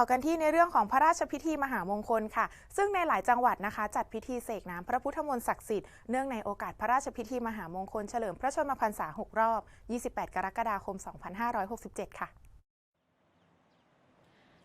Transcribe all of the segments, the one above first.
ต่อกันที่ในเรื่องของพระราชพิธีมหามงคลค่ะ ซึ่งในหลายจังหวัดนะคะ จัดพิธีเสกน้ำพระพุทธมนต์ศักดิ์สิทธิ์เนื่องในโอกาสพระราชพิธีมหามงคลเฉลิมพระชนมพรรษา 6 รอบ 28 กรกฎาคม 2567 ค่ะ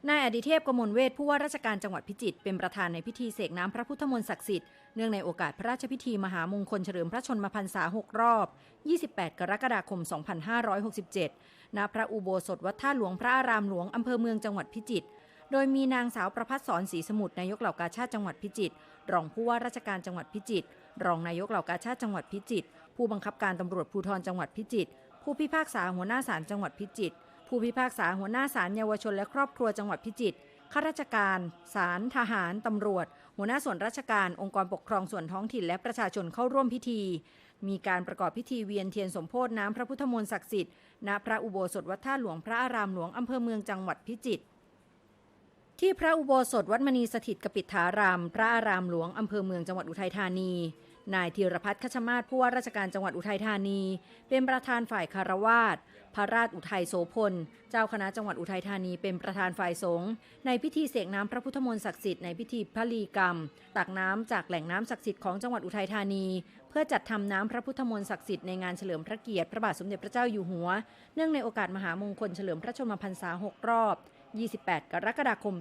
นายอดิเทพกมลเวทผู้ว่าราชการจังหวัดพิจิตรเป็นประธานในพิธีเสกน้ำพระพุทธมนต์ศักดิ์สิทธิ์เนื่องในโอกาสพระราชพิธีมหามงคลเฉลิมพระชนมพรรษา 6 รอบ 28 กรกฎาคม 2567 ณ พระอุโบสถวัดท่าหลวงพระอารามหลวงอำเภอเมืองจังหวัดพิจิตร โดยมีนางสาวประพัฒสอนศรีสมุทรนายกเหล่ากาชาติจังหวัดพิจิตรรองผู้ว่าราชการจังหวัดพิจิตรรองนายกเหล่ากาชาติจังหวัดพิจิตรผู้บังคับการตำรวจภูธรจังหวัดพิจิตรผู้พิพากษาหัวหน้าศาลจังหวัดพิจิตรผู้พิพากษาหัวหน้าศาลเยาวชนและครอบครัวจังหวัดพิจิตรข้าราชการศาลทหารตำรวจ หัวหน้าส่วนราชการองค์กรปกครองส่วนท้องถิ่นและประชาชนเข้าร่วมพิธี มีการประกอบพิธีเวียนเทียนสมโพธิน้ำพระพุทธมนต์ศักดิ์สิทธิ์ณพระอุโบสถวัดท่าหลวงพระอารามหลวงอำเภอเมืองจังหวัดพิจิตร ที่พระอุโบสถวัดมณีสถิตกปิฏฐาราม พระอารามหลวงอำเภอเมืองจังหวัดอุทัยธานี นายธีรพัฒน์คชมาศผู้ว่าราชการจังหวัดอุทัยธานี เป็นประธานฝ่ายคารวาสพระราชอุทัยโสพล เจ้าคณะจังหวัดอุทัยธานีเป็นประธานฝ่ายสงฆ์ในพิธีเสกน้ำพระพุทธมนต์ศักดิ์สิทธิ์ในพิธีพระลีกรรม ตักน้ำจากแหล่งน้ำศักดิ์สิทธิ์ของจังหวัดอุทัยธานี เพื่อจัดทำน้ำพระพุทธมนต์ศักดิ์สิทธิ์ในงานเฉลิมพระเกียรติพระบาทสมเด็จพระเจ้าอยู่หัว เนื่องในโอกาสมหามงคลเฉลิมพระชนมพรรษา 6 รอบ 28 กรกฎาคม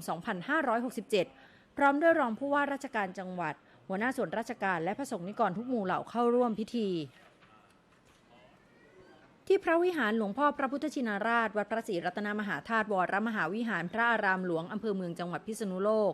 2567 พร้อมด้วยรองผู้ว่าราชการจังหวัด หัวหน้าส่วนราชการและพระสงฆ์นิกรทุกหมู่เหล่าเข้าร่วมพิธี ที่พระวิหารหลวงพ่อพระพุทธชินราช วัดพระศรีรัตนมหาธาตุวรมหาวิหารพระอารามหลวงอำเภอเมืองจังหวัดพิษณุโลก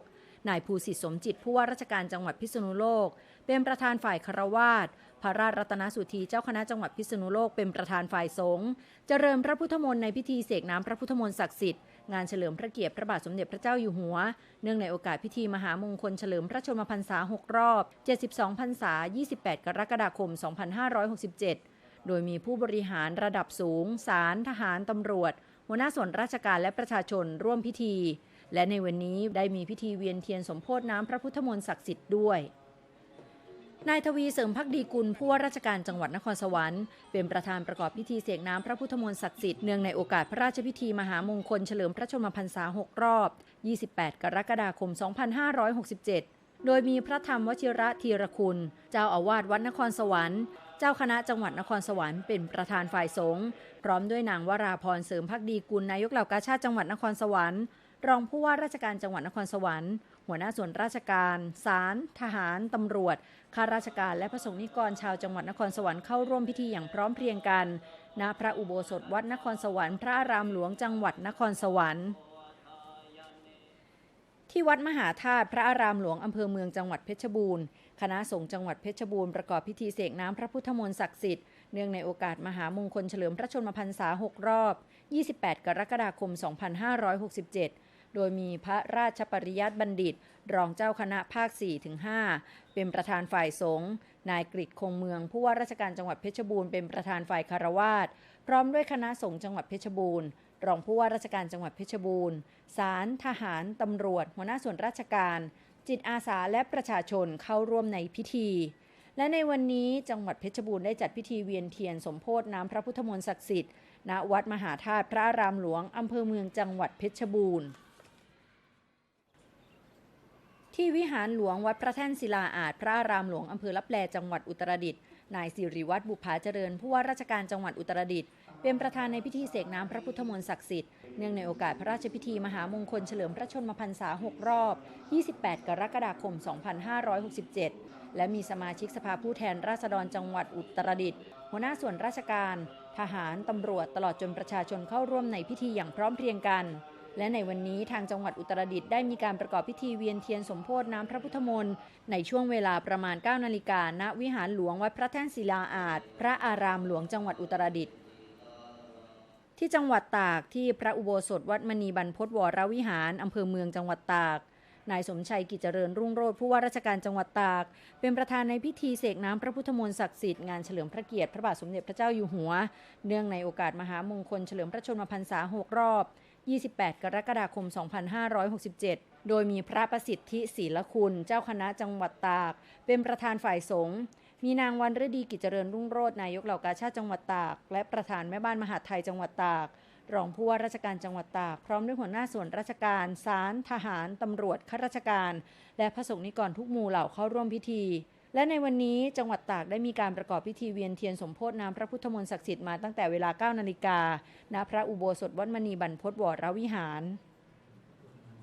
นายภูสิทธิสมจิตผู้ว่าราชการจังหวัดพิษณุโลก เป็นประธานฝ่ายคารวาสพระราชรัตนสุธีเจ้าคณะจังหวัดพิษณุโลกเป็นประธานฝ่ายสงฆ์เจริญพระพุทธมนต์ในพิธีเสกน้ำพระพุทธมนต์ศักดิ์สิทธิ์ งานเฉลิมพระเกียรติพระบาทสมเด็จพระเจ้าอยู่หัว เนื่องในโอกาสพิธีมหามงคลเฉลิมพระชนมพรรษา 6 รอบ 72 พรรษา 28 กรกฎาคม 2567 โดยมีผู้บริหารระดับสูงศาลทหารตำรวจ หัวหน้าส่วนราชการและประชาชนร่วมพิธี และในวันนี้ได้มีพิธีเวียนเทียนสมโพธน้ำพระพุทธมนต์ศักดิ์สิทธิ์ด้วย นายทวีเสริมพักดีกุลผู้ว่าราชการจังหวัดนครสวรรค์เป็นประธานประกอบพิธีเสกน้ำพระพุทธมนต์ศักดิ์สิทธิ์เนื่องในโอกาสพระราชพิธีมหามงคลเฉลิมพระชนมพรรษา 6 รอบ 28 กรกฎาคม 2567 โดยมีพระธรรมวชิระธีรคุณ เจ้าอาวาสวัดนครสวรรค์เจ้าคณะจังหวัดนครสวรรค์เป็นประธานฝ่ายสงฆ์พร้อมด้วยนางวราพรเสริมพักดีกุลนายกเหล่ากาชาติจังหวัดนครสวรรค์ รองผู้ว่าราชการจังหวัดนครสวรรค์ หัวหน้าส่วนราชการศาลทหาร ตำรวจ ข้าราชการและพระสงฆ์นิกรชาวจังหวัดนครสวรรค์เข้าร่วมพิธีอย่างพร้อมเพรียงกันณพระอุโบสถวัดนครสวรรค์พระอารามหลวงจังหวัดนครสวรรค์ที่วัดมหาธาตุพระอารามหลวงอำเภอเมืองจังหวัดเพชรบูรณ์ คณะสงฆ์จังหวัดเพชรบูรณ์ประกอบพิธีเสกน้ำพระพุทธมนต์ศักดิ์สิทธิ์เนื่องในโอกาสมหามงคลเฉลิมพระชนมพรรษา 6 รอบ 28 กรกฎาคม 2567 โดยมีพระราชปริยัติบัณฑิต รองเจ้าคณะภาค 4-5 เป็นประธานฝ่ายสงฆ์ นายกฤษคงเมือง ผู้ว่าราชการจังหวัดเพชรบูรณ์เป็นประธานฝ่ายคารวาสพร้อมด้วยคณะสงฆ์จังหวัดเพชรบูรณ์ รองผู้ว่าราชการจังหวัดเพชรบูรณ์ศาลทหาร ตำรวจ หัวหน้าส่วนราชการ จิตอาสาและประชาชนเข้าร่วมในพิธีและในวันนี้จังหวัดเพชรบูรณ์ได้จัดพิธีเวียนเทียนสมโพธิน้ำพระพุทธมนต์ศักดิ์สิทธิ์ณวัดมหาธาตุพระอารามหลวงอำเภอเมืองจังหวัดเพชรบูรณ์ ที่วิหารหลวงวัดพระแท่นศิลาอาจพระอารามหลวงอำเภอลับแลจังหวัดอุตรดิตถ์นายสิริวัตรบุภาเจริญผู้ว่าราชการจังหวัดอุตรดิตถ์เป็นประธานในพิธีเสกน้ำพระพุทธมนต์ศักดิ์สิทธิ์เนื่องในโอกาสพระราชพิธีมหามงคลเฉลิมพระชนมพรรษา 6 รอบ 28 กรกฎาคม 2567 และมีสมาชิกสภาผู้แทนราษฎรจังหวัดอุตรดิตถ์หัวหน้าส่วนราชการ ทหารตำรวจตลอดจนประชาชนเข้าร่วมในพิธีอย่างพร้อมเพรียงกัน และในวันนี้ทางจังหวัดอุตรดิตถ์ได้มีการประกอบพิธีเวียนเทียนสมโพธิน้ำพระพุทธมนต์ในช่วงเวลาประมาณ 9 นาฬิกาณวิหารหลวงวัดพระแท่นศิลาอาจ พระอารามหลวงจังหวัดอุตรดิตถ์ที่จังหวัดตากที่พระอุโบสถวัดมณีบรรพตวรวิหารอำเภอเมืองจังหวัดตากนายสมชัยกิจเจริญรุ่งโรจน์ผู้ว่าราชการจังหวัดตาก เป็นประธานในพิธีเสกน้ำพระพุทธมนต์ศักดิ์สิทธิ์งานเฉลิมพระเกียรติพระบาทสมเด็จพระเจ้าอยู่หัว เนื่องในโอกาสมหามงคลเฉลิมพระชนมพรรษา 6 รอบ 28 กรกฎาคม 2567 โดยมีพระประสิทธิศีลคุณ เจ้าคณะจังหวัดตาก เป็นประธานฝ่ายสงฆ์ มีนางวันฤดีกิจเจริญรุ่งโรจน์นายกเหล่ากาชาติจังหวัดตาก และประธานแม่บ้านมหาไทยจังหวัดตาก รองผู้ว่าราชการจังหวัดตาก พร้อมด้วยหัวหน้าส่วนราชการ ศาล ทหาร ตำรวจ ข้าราชการ และพระสงฆ์นิกรทุกหมู่เหล่าเข้าร่วมพิธี และในวันนี้จังหวัดตากได้มีการประกอบพิธีเวียนเทียนสมโพธิน้ำพระพุทธมนต์ศักดิ์สิทธิ์มาตั้งแต่เวลา 9 นาฬิกา ณ พระอุโบสถวัดมณีบรรพตวรวิหาร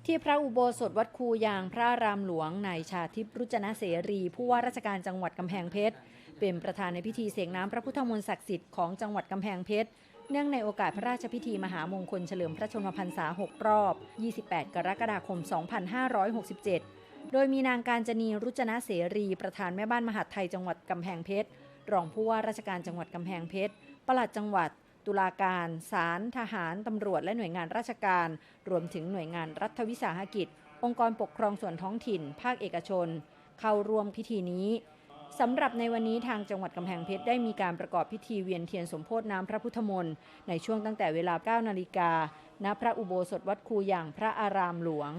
ที่พระอุโบสถวัดคูยางพระรามหลวงนายชาทิพย์รุจนะเสรี ผู้ว่าราชการจังหวัดกำแพงเพชร เป็นประธานในพิธีเสกน้ำพระพุทธมนต์ศักดิ์สิทธิ์ของจังหวัดกำแพงเพชรเนื่องในโอกาสพระราชพิธีมหามงคลเฉลิมพระชนมพรรษา 6 รอบ 28 กรกฎาคม 2567 โดยมีนางการจนีรุจนะเสรีประธานแม่บ้านมหาดไทยจังหวัดกำแพงเพชร รองผู้ว่าราชการจังหวัดกำแพงเพชรปลัดจังหวัด ตุลาการศาลทหาร ตำรวจ และหน่วยงานราชการ รวมถึงหน่วยงานรัฐวิสาหกิจ องค์กรปกครองส่วนท้องถิ่น ภาคเอกชน เข้าร่วมพิธีนี้สำหรับในวันนี้ทางจังหวัดกำแพงเพชรได้มีการประกอบพิธีเวียนเทียนสมโพธิน้ำพระพุทธมนต์ในช่วงตั้งแต่เวลา 9 นาฬิกาณพระอุโบสถวัดคูอย่างพระอารามหลวง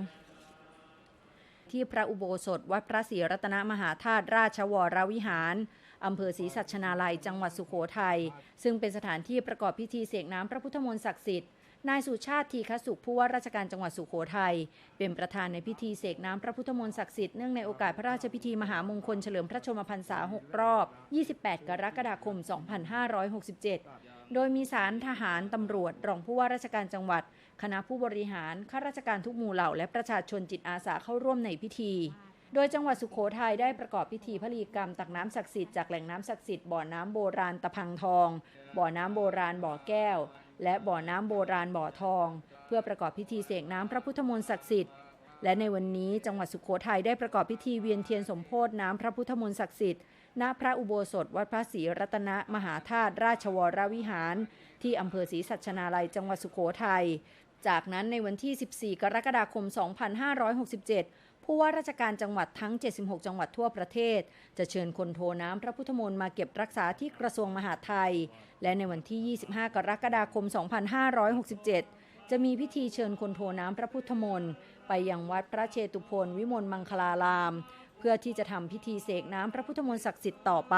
ที่พระอุโบสถวัดพระศรีรัตนมหาธาตุราชวรวิหารอำเภอศรีสัชนาลัย จังหวัดสุโขทัย ซึ่งเป็นสถานที่ประกอบพิธีเสกน้ำพระพุทธมนต์ศักดิ์สิทธิ์ นายสุชาติทีคสุขผู้ว่าราชการจังหวัดสุโขทัยเป็นประธานในพิธีเสกน้ำพระพุทธมนต์ศักดิ์สิทธิ์เนื่องในโอกาสพระราชพิธีมหามงคลเฉลิมพระชนมพรรษา 6 รอบ 28 กรกฎาคม 2567 โดยมีสารทหารตำรวจ รองผู้ว่าราชการจังหวัด คณะผู้บริหารข้าราชการทุกหมู่เหล่า และประชาชนจิตอาสาเข้าร่วมในพิธีโดยจังหวัดสุขโขทัยได้ประกอบพิธีพลีกรรมตักน้ำศักดิ์สิทธิ์จากแหล่งน้ำศักดิ์สิทธิ์บ่อน้ำโบราณตะพังทอง บ่อน้ำโบราณบ่อแก้ว และบ่อน้ำโบราณบ่อทอง เพื่อประกอบพิธีเสกน้ำพระพุทธมนต์ศักดิ์สิทธิ์และในวันนี้จังหวัดสุขโขทัยได้ประกอบพิธีเวียนเทียนสมโพธิน้ำพระพุทธมนต์ศักดิ์สิทธิ์ณพระอุโบสถวัดพระศรีรัตนมหาธาตุราชวรวิหาร ที่อำเภอศรีสัชนาลัยจังหวัดสุขโขทัยจากนั้นในวันที่ 14 กรกฎาคม 2567 ผู้ว่าราชการจังหวัดทั้ง 76 จังหวัดทั่วประเทศ จะเชิญคนโทน้ำพระพุทธมนต์มาเก็บรักษาที่กระทรวงมหาดไทย และในวันที่ 25 กรกฎาคม 2567 จะมีพิธีเชิญคนโทน้ำพระพุทธมนต์ไปยังวัดพระเชตุพนวิมลมังคลาราม เพื่อที่จะทำพิธีเสกน้ำพระพุทธมนต์ศักดิ์สิทธิ์ต่อไป